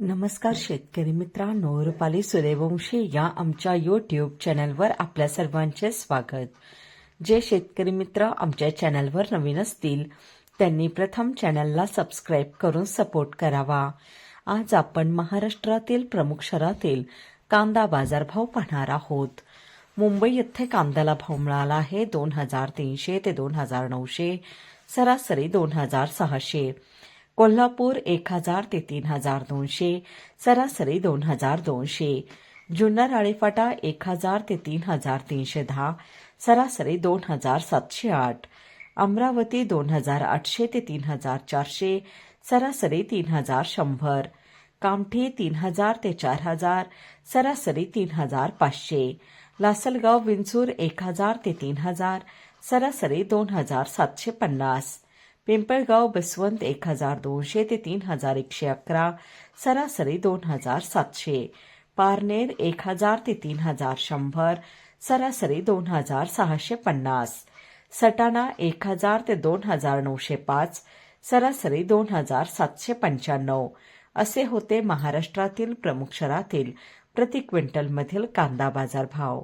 नमस्कार शेतकरी मित्रांनो रुपाली सूर्यवंशी या आमच्या यूट्यूब चॅनलवर आपल्या सर्वांचे स्वागत. जे शेतकरी मित्र आमच्या चॅनलवर नवीन असतील त्यांनी प्रथम चॅनलला सबस्क्राईब करून सपोर्ट करावा. आज आपण महाराष्ट्रातील प्रमुख शहरातील कांदा बाजारभाव पाहणार आहोत. मुंबई येथे कांद्याला भाव मिळाला आहे दोन हजार तीनशे ते दोन हजार नऊशे सरासरी दोन हजार सहाशे. कोल्हापूर एक हज़ार ते तीन हज़ार दोनशे, सरासरी दोन हज़ार दोनशे, जुन्नर आळेफाटा एक हज़ार ते तीन हज़ार तीनशे दहा, सरासरी दोन हज़ार सातशे आठ, अमरावती दोन हज़ार आठशे ते तीन हज़ार चारशे, सरासरी तीन हज़ार शंभर, कामठी तीन हज़ार ते चार हज़ार, सरासरी तीन हज़ार पाचशे, लासलगाव विंचूर एक हज़ार ते तीन हज़ार, सरासरी दोन हज़ार सातशे पन्नास पिंपळगाव बसवंत एक हजार दोनशे ते तीन हजार एकशे अकरा सरासरी दोन हजार सातशे. पारनेर एक हजार ते तीन हजार शंभर सरासरी दोन हजार सहाशे पन्नास. सटाणा एक हजार ते दोन हजार नऊशे पाच सरासरी दोन हजार सातशे पंच्याण्णव. असे होते महाराष्ट्रातील प्रमुख शहरातील प्रति क्विंटलमधील कांदा बाजार भाव